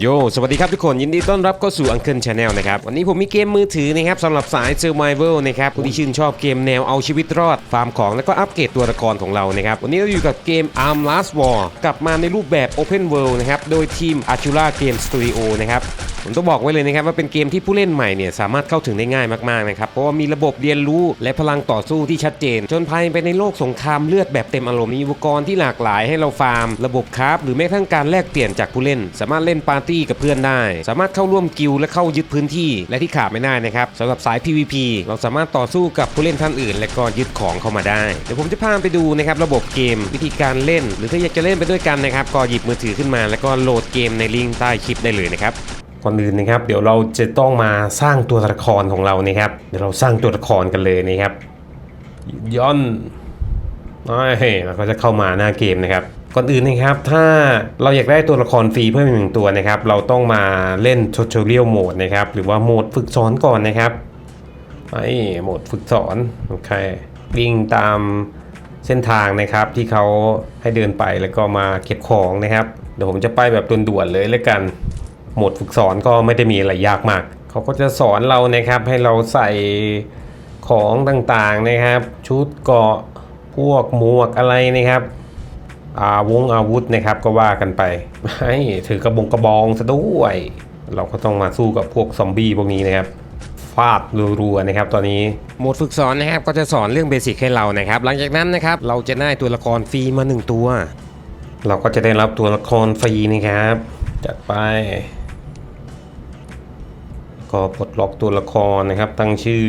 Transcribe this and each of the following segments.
โย สวัสดีครับทุกคน ยินดีต้อนรับเข้าสู่ Uncle Channel นะครับ วันนี้ผมมีเกมมือถือนะครับสำหรับสาย Survival นะครับผู้ที่ชื่นชอบเกมแนวเอาชีวิตรอด ฟาร์มของแล้วก็อัปเกรดตัวละครของเรานะครับ วันนี้เราอยู่กับเกม Arm Last War กลับมาในรูปแบบ Open World นะครับ โดยทีม Achura Game Studio นะครับผมต้องบอกไว้เลยนะครับว่าเป็นเกมที่ผู้เล่นใหม่เนี่ยสามารถเข้าถึงได้ง่ายมากๆนะครับเพราะว่ามีระบบเรียนรู้และพลังต่อสู้ที่ชัดเจน จนภายไปในโลกสงครามเลือดแบบเต็มอารมณ์มีอุปกรณ์ที่หลากหลายให้เราฟาร์ม ระบบคราฟหรือแม้กระทั่งการแลกเปลี่ยนจากผู้เล่น สามารถเล่นปาร์ตี้กับเพื่อนได้ สามารถเข้าร่วมกิลและเข้ายึดพื้นที่และที่ขาดไม่ได้นะครับสำหรับสาย PVP เราสามารถต่อสู้กับผู้เล่นท่านอื่น และก็ยึดของเข้ามาได้เดี๋ยวผมจะพาไปดูนะครับระบบเกม วิธีการเล่น หรือถ้าอยากจะเล่นไปด้วยกันนะครับก็หยิบมือถือขึ้นมา แล้วก็โหลดเกมในลิงก์ใต้คลิปได้เลยนะครับ ก่อนอื่นนะครับ เดี๋ยวเราจะต้องมาสร้างตัวละครของเรานะครับ เดี๋ยวเราสร้างตัวละครกันเลยนะครับ ย้อนไอ้เราก็จะเข้ามาหน้าเกมนะครับ ก่อนอื่นนะครับ ถ้าเราอยากได้ตัวละครฟรีเพิ่มอีกหนึ่งตัวนะครับ เราต้องมาเล่น tutorial mode นะครับ หรือว่าโหมดฝึกสอนก่อนนะครับไอ้โหมดฝึกสอนโอเควิ่งตามเส้นทางนะครับที่เขาให้เดินไปแล้วก็มาเก็บของนะครับ เดี๋ยวผมจะไปแบบด่วนๆเลยแล้วกัน โหมดฝึกสอนก็ไม่ได้มีอะไรยากมาก เขาก็จะสอนเรานะครับให้เราใส่ของต่างๆนะครับ ชุดเกราะพวกหมวกอะไรนะครับอาวงอาวุธนะครับก็ว่ากันไปให้ถือกระบงกระบองซะด้วย เราก็ต้องมาสู้กับพวกซอมบี้พวกนี้นะครับฟาดรัวๆนะครับตอนนี้โหมดฝึกสอนนะครับก็จะสอนเรื่องเบสิกให้เรานะครับ หลังจากนั้นนะครับเราจะได้ตัวละครฟรีมาหนึ่งตัว เราก็จะได้รับตัวละครฟรีนะครับ จัดไป ก็ปลดล็อกตัวละครนะครับ ตั้งชื่อ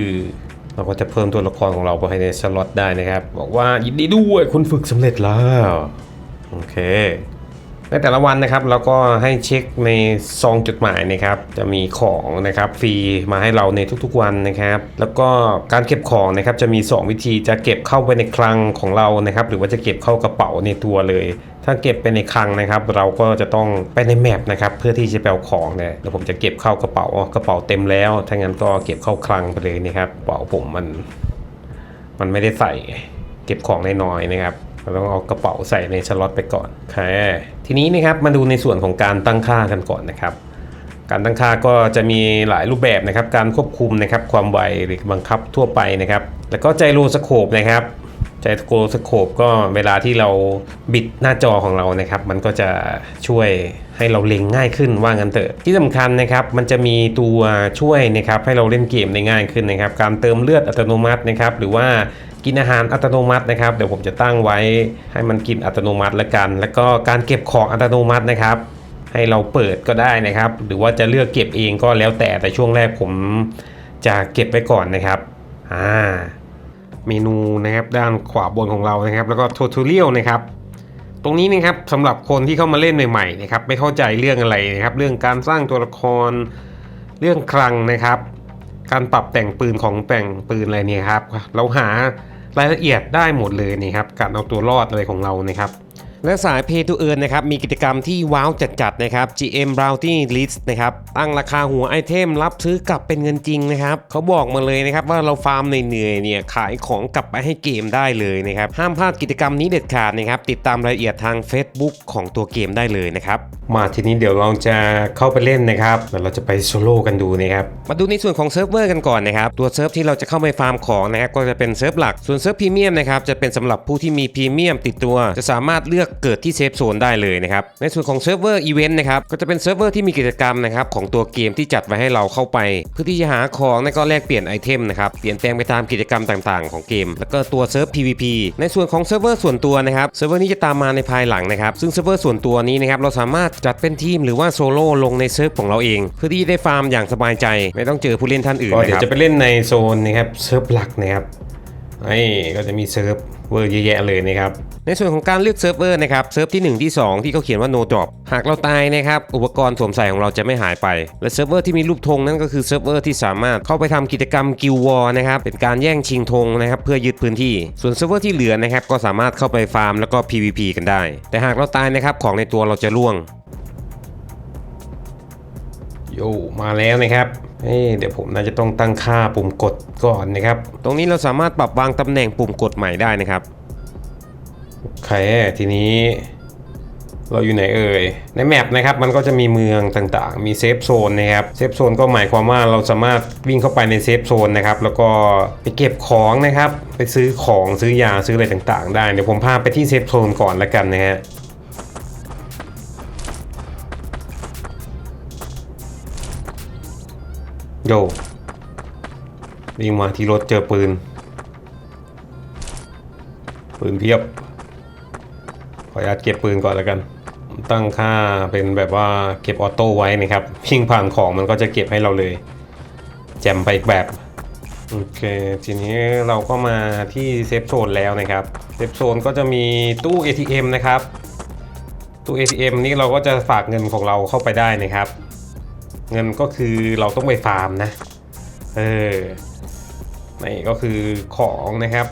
เราก็จะเพิ่มตัวละครของเราไปในสล็อตได้นะครับ บอกว่ายินดีด้วยคุณฝึกสำเร็จแล้ว โอเค ในแต่ละวันนะครับเราก็ให้เช็คในซองจดหมายนะครับ จะมีของนะครับฟรีมาให้เราในทุกๆวันนะครับ แล้วก็การเก็บของนะครับจะมี 2 วิธีจะเก็บเข้าไปในคลังของเรานะครับ หรือว่าจะเก็บเข้ากระเป๋าในตัวเลย ถ้าเก็บไปในคลังนะครับ เราก็จะต้องไปในแมปนะครับเพื่อที่จะไปเอาของเนี่ยเดี๋ยวผมจะเก็บเข้ากระเป๋ากระเป๋าเต็มแล้วถ้างั้นก็เก็บเข้าคลังไปเลยนะครับกระเป๋าผมมัน มันไม่ได้ใส่ เก็บของได้น้อยนะครับเราต้องเอากระเป๋าใส่ในสล็อตไปก่อนโอเคทีนี้นะครับมาดูในส่วนของการตั้งค่ากันก่อนนะครับการตั้งค่าก็จะมีหลายรูปแบบนะครับ การควบคุมนะครับ ความไวหรือบังคับทั่วไปนะครับ แล้วก็ไจโรสโคปนะครับ จโรสโคปก็เวลาที่เราบิดหน้าจอของเรานะครับ มันก็จะช่วยให้เราเล็งง่ายขึ้นว่างั้นเถอะที่สำคัญนะครับมันจะมีตัวช่วยนะครับให้เราเล่นเกมได้ง่ายขึ้นนะครับ การเติมเลือดอัตโนมัตินะครับ หรือว่ากินอาหารอัตโนมัตินะครับ เดี๋ยวผมจะตั้งไว้ให้มันกินอัตโนมัติละกัน แล้วก็การเก็บของอัตโนมัตินะครับ ให้เราเปิดก็ได้นะครับ หรือว่าจะเลือกเก็บเองก็แล้วแต่แต่ช่วงแรกผมจะเก็บไว้ก่อนนะครับอ่า เมนูนะครับด้านขวาบนของเรานะครับ แล้วก็ทูทูเรียลนะครับตรงนี้นะครับสำหรับคนที่เข้ามาเล่นใหม่ๆนะครับไม่เข้าใจเรื่องอะไรนะครับ เรื่องการสร้างตัวละครเรื่องคลังนะครับ การปรับแต่งปืนของแต่งปืนอะไรเนี่ยครับ เราหารายละเอียดได้หมดเลยนี่ครับ การเอาตัวรอดอะไรของเรานะครับ และสาย Pay to Earn นะครับมีกิจกรรมที่ว้าวจัดๆนะครับ GM Bounty List นะครับตั้งราคาหัวไอเทมรับซื้อกลับเป็นเงินจริงนะครับเขาบอกมาเลยนะครับว่าเราฟาร์มเหนื่อยๆเนี่ยขายของกลับไปให้เกมได้เลยนะครับห้ามพลาดกิจกรรมนี้เด็ดขาดนะครับติดตามรายละเอียดทาง Facebook ของตัวเกมได้เลยนะครับมาทีนี้เดี๋ยวเราจะเข้าไปเล่นนะครับเดี๋ยวเราจะไปโซโล่กันดูนะครับมาดูในส่วนของเซิร์ฟเวอร์กันก่อนนะครับตัวเซิร์ฟที่เราจะเข้าไปฟาร์มของนะครับก็จะเป็นเซิร์ฟหลักส่วนเซิร์ฟพรีเมียมนะครับจะเป็นสำหรับผู้ที่มีพรีเมียมติดตัว จะสามารถเลือกเกิดที่เซฟโซนได้เลยนะครับ ในส่วนของเซิร์ฟเวอร์อีเวนต์นะครับ ก็จะเป็นเซิร์ฟเวอร์ที่มีกิจกรรมนะครับของตัวเกมที่จัดไว้ให้เราเข้าไป เพื่อที่จะหาของและก็แลกเปลี่ยนไอเทมนะครับ เปลี่ยนแปลงไปตามกิจกรรมต่างๆ ของเกม แล้วก็ตัวเซิร์ฟ PVP ในส่วนของเซิร์ฟเวอร์ส่วนตัวนะครับ เซิร์ฟเวอร์นี้จะตามมาในภายหลังนะครับ ซึ่งเซิร์ฟเวอร์ส่วนตัวนี้นะครับ เราสามารถจัดเป็นทีมหรือว่าโซโล่ลงในเซิร์ฟของเราเอง เพื่อที่จะได้ฟาร์มอย่างสบายใจ ไม่ต้องเจอผู้เล่นท่านอื่นก็นะเดี๋ยควรับจะไปเล่นในโซนนะครับเซิร์ฟหลักนะครับ ไอ้ก็จะมีเซิร์ฟเวอร์เยอะแยะเลยนะครับ ในส่วนของการเลือกเซิร์ฟเวอร์นะครับ เซิร์ฟที่ 1 ที่ 2 ที่เขาเขียนว่า no drop หากเราตายนะครับ อุปกรณ์สวมใส่ของเราจะไม่หายไป และเซิร์ฟเวอร์ที่มีรูปธงนั่นก็คือเซิร์ฟเวอร์ที่สามารถเข้าไปทำกิจกรรมกิลวอร์นะครับ เป็นการแย่งชิงธงนะครับเพื่อยึดพื้นที่ ส่วนเซิร์ฟเวอร์ที่เหลือนะครับก็สามารถเข้าไปฟาร์มแล้วก็ PVP กันได้ แต่หากเราตายนะครับของในตัวเราจะล่วง โยมาแล้วนะครับเอ้เดี๋ยวผมน่าจะต้องตั้งค่าปุ่มกดก่อนนะครับ ตรงนี้เราสามารถปรับวางตำแหน่งปุ่มกดใหม่ได้นะครับโอเคทีนี้เราอยู่ไหนเอ่ย ในแมปนะครับมันก็จะมีเมืองต่างๆ มีเซฟโซนนะครับ เซฟโซนก็หมายความว่าเราสามารถวิ่งเข้าไปในเซฟโซนนะครับ แล้วก็ไปเก็บของนะครับ ไปซื้อของซื้อยาซื้ออะไรต่างๆ ได้ เดี๋ยวผมพาไปที่เซฟโซนก่อนละกันนะฮะ โยวิ่งมาที่รถเจอปืน ปืนเพียบ ขออนุญาตเก็บปืนก่อนแล้วกัน ตั้งค่าเป็นแบบว่าเก็บออโต้ไว้นะครับพิงผ่านของมันก็จะเก็บให้เราเลย แจมไปอีกแบบ โอเค ทีนี้เราก็มาที่เซฟโซนแล้วนะครับ เซฟโซนก็จะมีตู้ ATM นะครับ ตู้ ATM นี่เราก็จะฝากเงินของเราเข้าไปได้นะครับ เงินก็คือเราต้องไปฟาร์มนะ เออ นี่ก็คือของนะครับ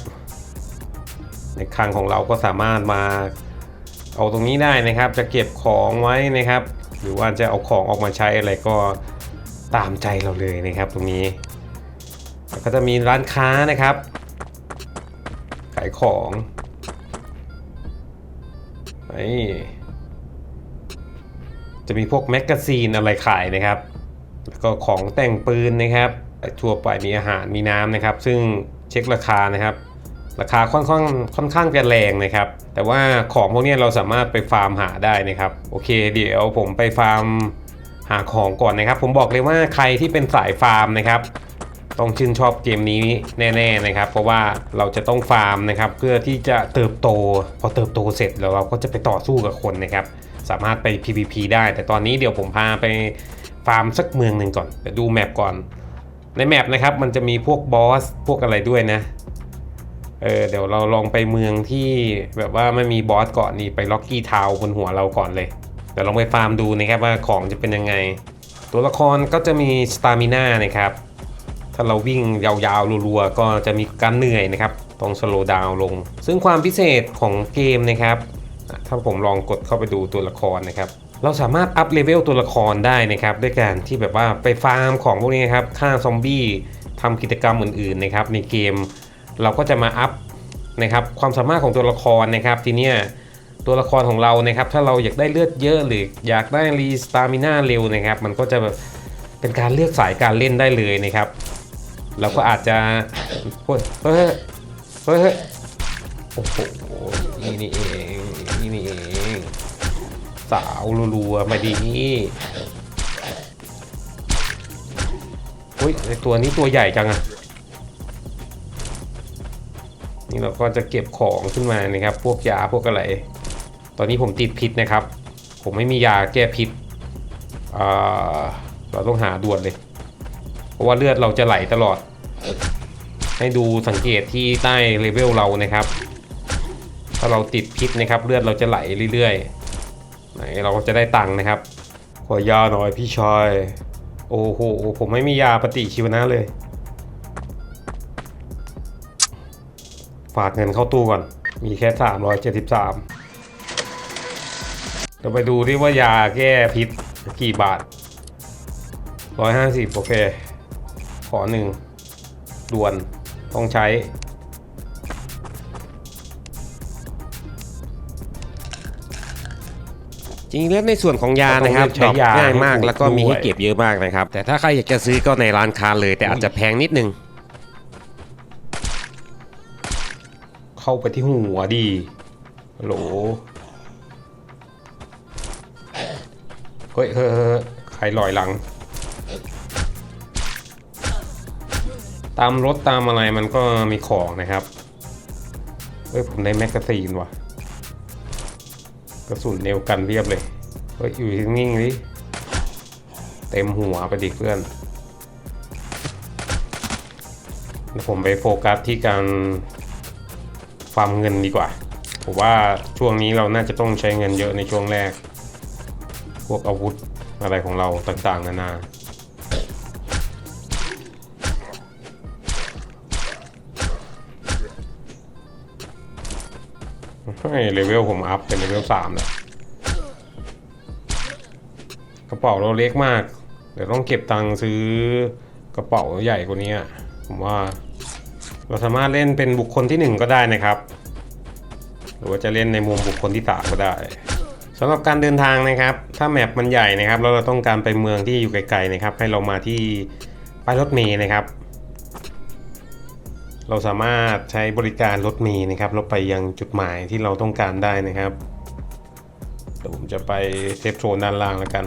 ในคลังของเราก็สามารถมาเอาตรงนี้ได้นะครับ จะเก็บของไว้นะครับ หรือว่าจะเอาของออกมาใช้อะไรก็ตามใจเราเลยนะครับตรงนี้แล้วก็จะมีร้านค้านะครับ ขายของนี่ จะมีพวกแมกกาซีนอะไรขายนะครับ แล้วก็ของแต่งปืนนะครับทั่วไปมีอาหารมีน้ำนะครับ ซึ่งเช็คราคานะครับ ราคาค่อนข้างค่อนข้างจะแรงนะครับ แต่ว่าของพวกนี้เราสามารถไปฟาร์มหาได้นะครับ โอเค เดี๋ยวผมไปฟาร์มหาของก่อนนะครับ ผมบอกเลยว่าใครที่เป็นสายฟาร์มนะครับต้องชื่นชอบเกมนี้แน่ๆนะครับ เพราะว่าเราจะต้องฟาร์มนะครับ เพื่อที่จะเติบโต พอเติบโตเสร็จแล้วเราก็จะไปต่อสู้กับคนนะครับ สามารถไป PVP ได้ แต่ตอนนี้เดี๋ยวผมพาไปฟาร์มสักเมืองหนึ่งก่อนเดี๋ยวดูแมปก่อน ในแมปนะครับมันจะมีพวกบอสพวกอะไรด้วยนะเออเดี๋ยวเราลองไปเมืองที่แบบว่าไม่มีบอสก่อนนี่ไปล็อกกี้ทาวบนหัวเราก่อนเลยเดี๋ยวลองไปฟาร์มดูนะครับว่าของจะเป็นยังไง ตัวละครก็จะมีสตามิน่านะครับถ้าเราวิ่งยาวๆรัวๆก็จะมีการเหนื่อยนะครับต้องสโลว์ดาวน์ลง ซึ่งความพิเศษของเกมนะครับ ถ้าผมลองกดเข้าไปดูตัวละครนะครับเราสามารถอัพเลเวลตัวละครได้นะครับด้วยการที่แบบว่าไปฟาร์มของพวกนี้นครับฆ่าซอมบี้ทำกิจกรรมอื่นๆนะครับในเกมเราก็จะมาอัพนะครับความสามารถของตัวละครนะครับทีเนี้ยตัวละครของเรานะครับถ้าเราอยากได้เลือดเยอะหรืออยากได้รีสตามิน่าเร็วนะครับมันก็จะแบบเป็นการเลือกสายการเล่นได้เลยนะครับ เราก็อาจจะเฮ้ยเฮ้ยเฮ้ยโอ้โหนี่นี่เอง นี่นี่เอง สาวรัวๆมาดีเฮ้ยไอตัวนี้ตัวใหญ่จังอะนี่เราก็จะเก็บของขึ้นมานะครับ พวกยาพวกอะไร ตอนนี้ผมติดพิษนะครับ ผมไม่มียาแก้พิษเราต้องหาด่วนเลย เพราะว่าเลือดเราจะไหลตลอด ให้ดูสังเกตที่ใต้เลเวลเรานะครับ ถ้าเราติดพิษนะครับ เลือดเราจะไหลเรื่อยๆ ไหนเราก็จะได้ตังค์นะครับ ขอยาหน่อยพี่ชายโอ้โหผมไม่มียาปฏิชีวนะเลย ฝากเงินเข้าตู้ก่อน มีแค่ 373เดี๋ยวไปดูที่ว่ายาแก้พิษกี่บาท 150 โอเค ขอหนึ่งด่วนต้องใช้ จริงๆแล้วในส่วนของยานะครับใช้ยาง่ายมากให้ถูกแล้วก็มีด้วยให้เก็บเยอะมากนะครับ แต่ถ้าใครอยากจะซื้อก็ในร้านค้าเลย แต่อาจจะแพงนิดนึง เข้าไปที่หัวดีฮัลโหลเฮ้ยเฮ้ยเฮ้ยใครลอยหลัง ตามรถตามอะไรมันก็มีของนะครับ เฮ้ย ผมได้แมกกาซีนว่ะ กระสุนเนวกันเรียบเลยเฮ้ยอยู่นิ่งๆดิเต็มหัวไปดิเพื่อน ผมไปโฟกัสที่การฟาร์มเงินดีกว่า ผมว่าช่วงนี้เราน่าจะต้องใช้เงินเยอะในช่วงแรก พวกอาวุธอะไรของเราต่างๆ นานานา เลเวลผมอัพเป็นเลเวลสามแล้วกระเป๋าเราเล็กมาก เดี๋ยวต้องเก็บตังค์ซื้อกระเป๋าใหญ่กว่านี้อะผมว่า เราสามารถเล่นเป็นบุคคลที่หนึ่งก็ได้นะครับ หรือว่าจะเล่นในมุมบุคคลที่สามก็ได้สำหรับการเดินทางนะครับ ถ้าแมปมันใหญ่นะครับแล้วเราต้องการไปเมืองที่อยู่ไกลๆนะครับ ให้เรามาที่ป้ายรถเมล์นะครับ เราสามารถใช้บริการรถเมล์นะครับเราไปยังจุดหมายที่เราต้องการได้นะครับเดี๋ยวผมจะไปเซฟโซนด้านล่างแล้วกัน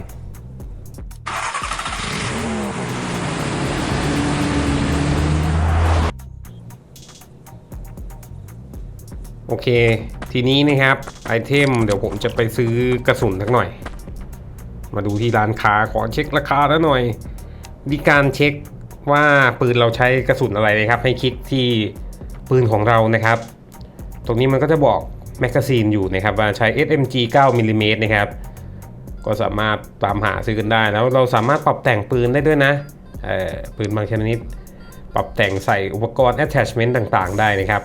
โอเค ทีนี้นะครับไอเทมเดี๋ยวผมจะไปซื้อกระสุนสักหน่อย มาดูที่ร้านค้าขอเช็คราคาแล้วหน่อยวิธีการเช็ค ว่าปืนเราใช้กระสุนอะไรนะครับ ให้คลิกที่ปืนของเรานะครับ ตรงนี้มันก็จะบอกแมกกาซีนอยู่นะครับว่าใช้ SMG 9มิลลิเมตรนะครับ ก็สามารถตามหาซื้อกันได้ แล้วเราสามารถปรับแต่งปืนได้ด้วยนะปืนบางชนิด ปรับแต่งใส่อุปกรณ์ attachment ต่างๆ ได้นะครับ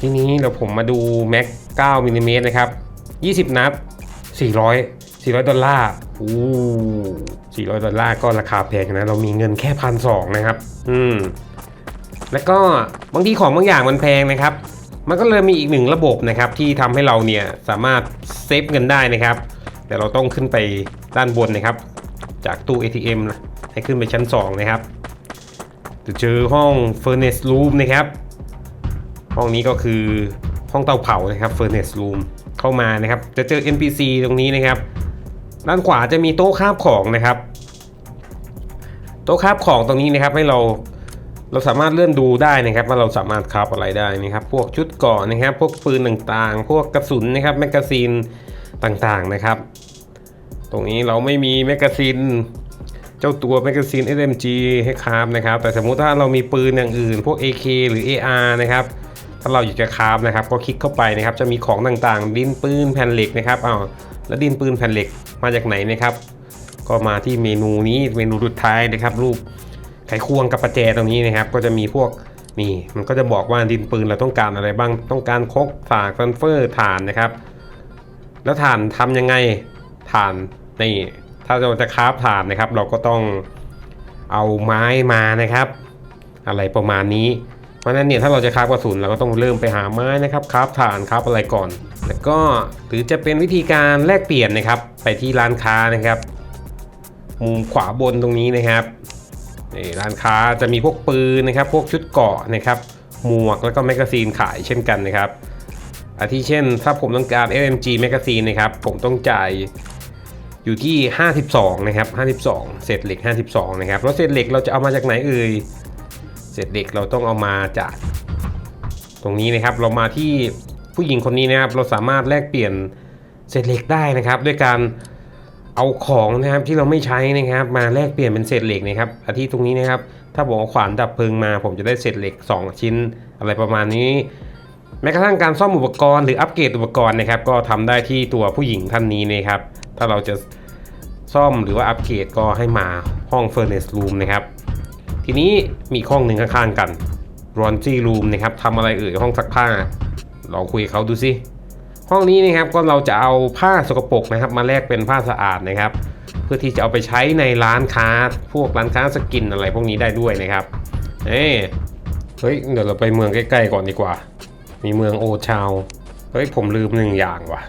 ทีนี้เราผมมาดูแม็ก9มิลลิเมตรนะครับ 20 นัด 400 400 ดอลลาร์อู้400 ดอลลาร์ก็ราคาแพงนะ เรามีเงินแค่พันสนะครับ อืม แล้วก็บางทีของบางอย่างมันแพงนะครับ มันก็เลยมีอีกหนึ่งระบบนะครับ ที่ทำให้เราเนี่ยสามารถเซฟเงินได้นะครับ แต่เราต้องขึ้นไปด้านบนนะครับ จากตู้ ATM นะให้ขึ้นไปชั้น 2 นะครับจะเจอห้อง Furnace Room นะครับ ห้องนี้ก็คือห้องเตาเผานะครับ Furnace Room เข้ามานะครับ จะเจอ NPC ตรงนี้นะครับ ด้านขวาจะมีโต๊ะคาบของนะครับ โต๊ะคาบของตรงนี้นะครับให้เราเราสามารถเลื่อนดูได้นะครับว่าเราสามารถคาบอะไรได้นะครับ พวกชุดเก่อนนะครับ พวกปืนต่างๆ พวกกระสุนนะครับแมกกาซีนต่างๆนะครับ ตรงนี้เราไม่มีแมกกาซีนเจ้าตัวแมกกาซีน SMG ให้คาฟนะครับ แต่สมมุติถ้าเรามีปืนอย่างอื่น พวก AK หรือ AR นะครับ ถ้าเราอยากจะคราฟนะครับ ก็คลิกเข้าไปนะครับ จะมีของต่างๆ ดินปืนแผ่นเหล็กนะครับอ้าวแล้วดินปืนแผ่นเหล็กมาจากไหนนะครับ ก็มาที่เมนูนี้เมนูสุดท้ายนะครับ รูปไขควงกับประแจตรงนี้นะครับ ก็จะมีพวกนี่มันก็จะบอกว่าดินปืนเราต้องการอะไรบ้าง ต้องการคกฝากซันเฟอร์ถ่านนะครับ แล้วถ่านทำยังไงถ่านนี่ถ้าเราจะคราฟถ่านนะครับ เราก็ต้องเอาไม้มานะครับ อะไรประมาณนี้ ราะนั้นเนี่ยถ้าเราจะคราฟกระสุนเราก็ต้องเริ่มไปหาไม้นะครับคราฟถ่านคราฟอะไรก่อน แล้วก็หรือจะเป็นวิธีการแลกเปลี่ยนนะครับ ไปที่ร้านค้านะครับมุมขวาบนตรงนี้นะครับนี่ร้านค้าจะมีพวกปืนนะครับ พวกชุดเกาะนะครับหมวกแล้วก็แมกกาซีนขายเช่นกันนะครับอาทิเช่น ถ้าผมต้องการ SMG Magazine นะครับ ผมต้องจ่ายอยู่ที่ 52 นะครับ 52 เศษเหล็ก 52 นะครับแล้วเศษเหล็กเราจะเอามาจากไหนเอ่ย เศษเหล็กเราต้องเอามาจากตรงนี้นะครับ เรามาที่ผู้หญิงคนนี้นะครับ เราสามารถแลกเปลี่ยนเศษเหล็กได้นะครับ ด้วยการเอาของนะครับที่เราไม่ใช้นะครับ มาแลกเปลี่ยนเป็นเศษเหล็กนะครับอาทิตรงนี้นะครับ ถ้าผมเอาขวานดับเพลิงมา ผมจะได้เศษเหล็ก 2 ชิ้นอะไรประมาณนี้ แม้กระทั่งการซ่อมอุปกรณ์หรืออัปเกรดอุปกรณ์นะครับ ก็ทำได้ที่ตัวผู้หญิงท่านนี้นะครับ ถ้าเราจะซ่อมหรือว่าอัปเกรดก็ให้มาห้อง Furnace Room นะครับ ทีนี้มีห้องหนึ่งข้างๆกัน r o n g y Room นะครับทำอะไรเอ่ยห้องซักผ้าลองคุยเขาดูสิห้องนี้นะครับก็เราจะเอาผ้าสกปรกนะครับ มาแลกเป็นผ้าสะอาดนะครับ เพื่อที่จะเอาไปใช้ในร้านค้าพวกร้านค้าสกินอะไรพวกนี้ได้ด้วยนะครับเอ้เฮ้ยเดี๋ยวเราไปเมืองใกล้ๆก่อนดีกว่า มีเมืองโอชาวเฮ้ยผมลืมหนึ่งอย่างว่ะ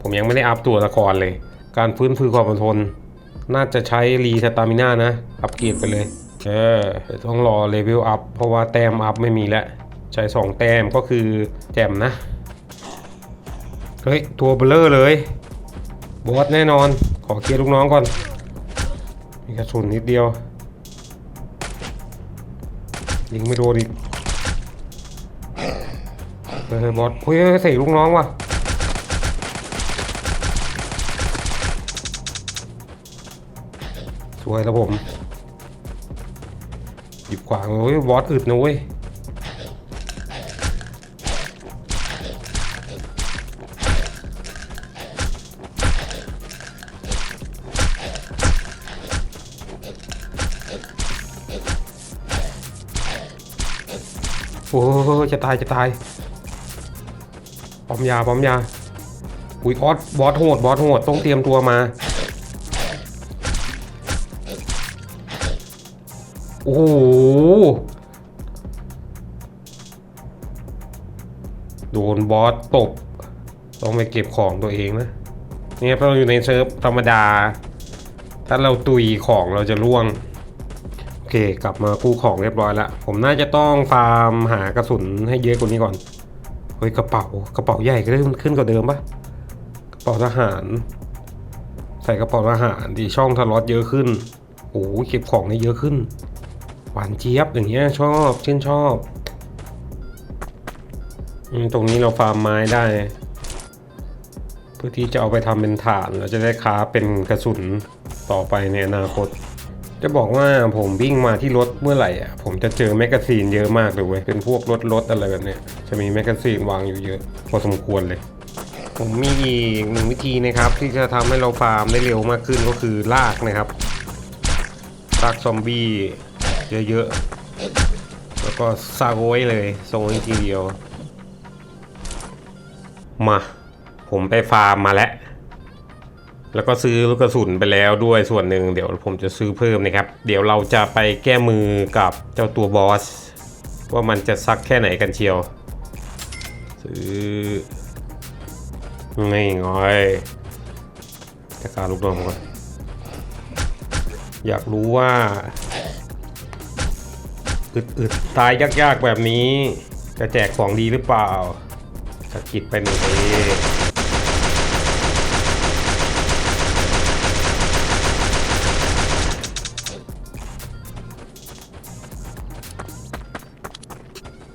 ผมยังไม่ได้อัพตัวละครเลย การฟื้นฟูความอดทน น่าจะใช้รีสตามิน่านะอัพเกรดไปเลย เออเดี๋ยวต้องรอเลเวลอัพเพราะว่าแต้มอัพไม่มีแล้วใช้2แต้มก็คือแจมนะ เฮ้ย ตัวเบลเลอร์เลย บอสแน่นอน ขอเคลียร์ลูกน้องก่อน มีกระสุนนิดเดียว ยิงไม่โดนอีกเออบอสเฮ้ยเฮ้ยใส่ลูกน้องว่ะสวยแล้วผม หยิบขวาโอ้ยบอสอึดนะเว้ยโอ้จะตายจะตายปอมยาปอมยาอุ้ยออสบอสโหดบอสโหดต้องเตรียมตัวมา อ้โหโดนบอสตบ ต้องไปเก็บของตัวเองนะเนี่ยพอเราอยู่ในเซิร์ฟธรรมดา ถ้าเราตุยของเราจะร่วง โอเค กลับมากู้ของเรียบร้อยแล้วผมน่าจะต้องฟาร์มหากระสุนให้เยอะกว่านี้ก่อน เฮ้ย กระเป๋ากระเป๋าใหญ่ก็ได้ขึ้นกว่าเดิมปะกระเป๋าทหาร ใส่กระเป๋าทหารดีช่องทารอดเยอะขึ้นโอ้เก็บของได้เยอะขึ้น หวานเจี๊ยบอย่างเงี้ยชอบชื่นชอบตรงนี้เราฟาร์มไม้ได้ เพื่อที่จะเอาไปทำเป็นฐานแล้วจะได้ค้าเป็นกระสุนต่อไปในอนาคต จะบอกว่าผมวิ่งมาที่รถเมื่อไหร่อะผมจะเจอแมกกาซีนเยอะมากเลยเว้ยเป็นพวกรถรถอะไรแบบเนี้ยจะมีแมกกาซีนวางอยู่เยอะพอสมควรเลย ผมมีอีกหนึ่งวิธีนะครับ ที่จะทำให้เราฟาร์มได้เร็วมากขึ้นก็คือลากนะครับลากซอมบี้ เยอะๆ แล้วก็ซาโวยเลยทรงนี้ทีเดียว มา ผมไปฟาร์มมาแล้ว แล้วก็ซื้อลูกกระสุนไปแล้วด้วยส่วนหนึ่งเดี๋ยวผมจะซื้อเพิ่มนะครับ เดี๋ยวเราจะไปแก้มือกับเจ้าตัวบอส ว่ามันจะซักแค่ไหนกันเชียว ซื้อนี่ไงจะการลูกน้องก่อนอยากรู้ว่า อึดๆตายยากๆแบบนี้ จะแจกของดีหรือเปล่าสะกิดไปหนึ่งที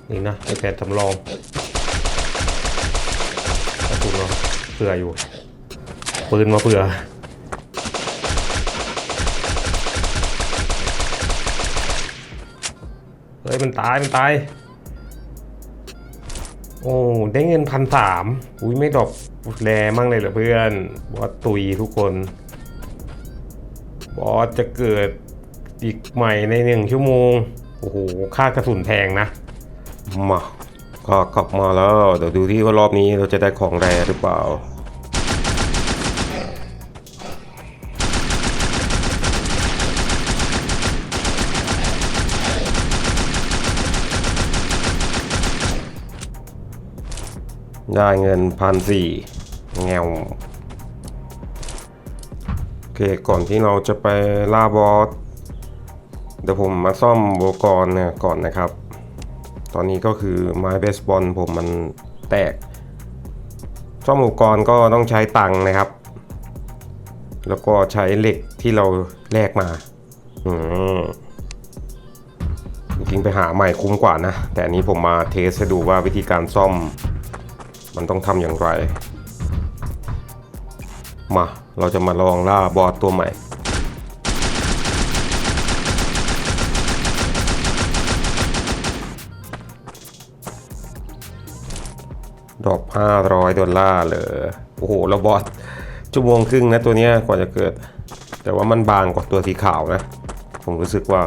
นี่นะไอแผนสำรองกระสุนเนาะเผื่ออยู่ ปืนมาเผื่อ ฮ้ยมันตายมันตาย โอ้ได้เงินพันสามอุ้ยไม่ดรอกแรมั่งเลยเหรอเพื่อน บอสตุยทุกคน บอสจะเกิดอีกใหม่ในหนึ่งชั่วโมง โอ้โห ค่ากระสุนแพงนะ มาก็กลับมาแล้ว เดี๋ยวดูที่ว่ารอบนี้เราจะได้ของแรหรือเปล่า ได้เงินพันสี่แงวโอเคก่อนที่เราจะไปล่าบอสเดี๋ยวผมมาซ่อมอุปกรณ์เนี่ยก่อนนะครับ ตอนนี้ก็คือไม้เบสบอลผมมันแตก ซ่อมอุปกรณ์ก็ต้องใช้ตังค์นะครับ แล้วก็ใช้เหล็กที่เราแลกมา อืมจริงไปหาใหม่คุ้มกว่านะ แต่อันนี้ผมมาเทสให้ดูว่าวิธีการซ่อม มันต้องทำอย่างไร มา เราจะมาลองล่าบอสตัวใหม่ ดอก 500 ดอลลาร์เลยโอ้โห แล้วบอสชั่วโมงครึ่งนะตัวเนี้ยกว่าจะเกิด แต่ว่ามันบางกว่าตัวสีขาวนะ ผมรู้สึกว่า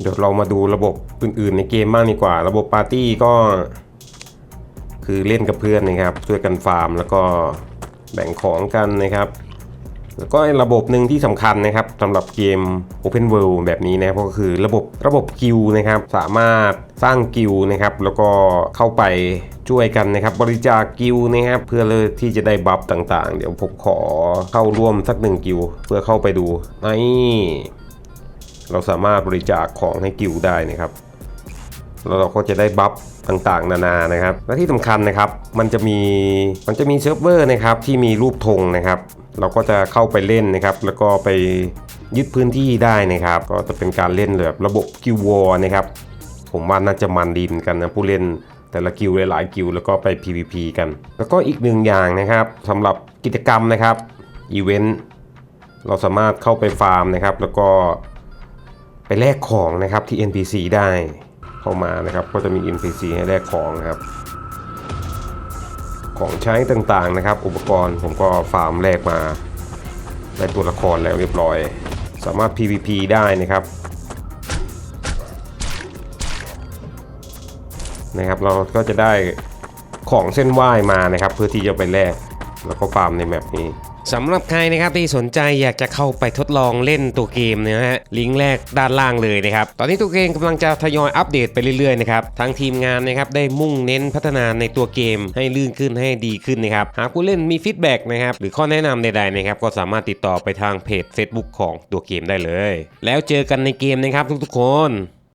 เดี๋ยวเรามาดูระบบอื่นๆในเกมบ้างดีกว่า ระบบปาร์ตี้ก็ คือเล่นกับเพื่อนนะครับช่วยกันฟาร์มแล้วก็แบ่งของกันนะครับ แล้วก็ระบบหนึ่งที่สำคัญนะครับสำหรับเกม Open World แบบนี้นะครับก็คือระบบระบบกิลนะครับ สามารถสร้างกิลนะครับ แล้วก็เข้าไปช่วยกันนะครับ บริจาคกิลนะครับ เพื่อเลยที่จะได้บัฟต่างๆ เดี๋ยวผมขอเข้าร่วมสักหนึ่งกิลเพื่อเข้าไปดูนี่เราสามารถบริจาคของให้กิลได้นะครับ แล้วเราก็จะได้บัฟต่างๆ นานานะครับ และที่สำคัญนะครับมันจะมีมันจะมีเซิร์ฟเวอร์นะครับที่มีรูปธงนะครับ เราก็จะเข้าไปเล่นนะครับ แล้วก็ไปยึดพื้นที่ได้นะครับ ก็จะเป็นการเล่นแบบระบบกิววอร์นะครับ ผมว่าน่าจะมันดีเหมือนกันนะผู้เล่นแต่ละกิวหลายๆกิวแล้วก็ไป PVP กัน แล้วก็อีกหนึ่งอย่างนะครับสำหรับกิจกรรมนะครับอีเวนต์เราสามารถเข้าไปฟาร์มนะครับ แล้วก็ไปแลกของนะครับที่ NPC ได้ เข้ามานะครับ ก็จะมี NPC ให้แลกของนะครับ ของใช้ต่างๆนะครับ อุปกรณ์ผมก็ฟาร์มแลกมาได้ตัวละครแล้วเรียบร้อย สามารถ PVP ได้นะครับนะครับ เราก็จะได้ของเส้นไหว้มานะครับ เพื่อที่จะไปแลกแล้วก็ฟาร์มในแมปนี้ สำหรับใครนะครับที่สนใจอยากจะเข้าไปทดลองเล่นตัวเกมนะฮะลิงก์แรกด้านล่างเลยนะครับตอนนี้ตัวเกมกำลังจะทยอยอัปเดตไปเรื่อยๆนะครับทางทีมงานนะครับได้มุ่งเน้นพัฒนาในตัวเกมให้ลื่นขึ้นให้ดีขึ้นนะครับหากผู้เล่นมีฟีดแบ็กนะครับหรือข้อแนะนำใดๆนะครับก็สามารถติดต่อไปทางเพจ Facebook ของตัวเกมได้เลย แล้วเจอกันในเกมนะครับทุกๆคน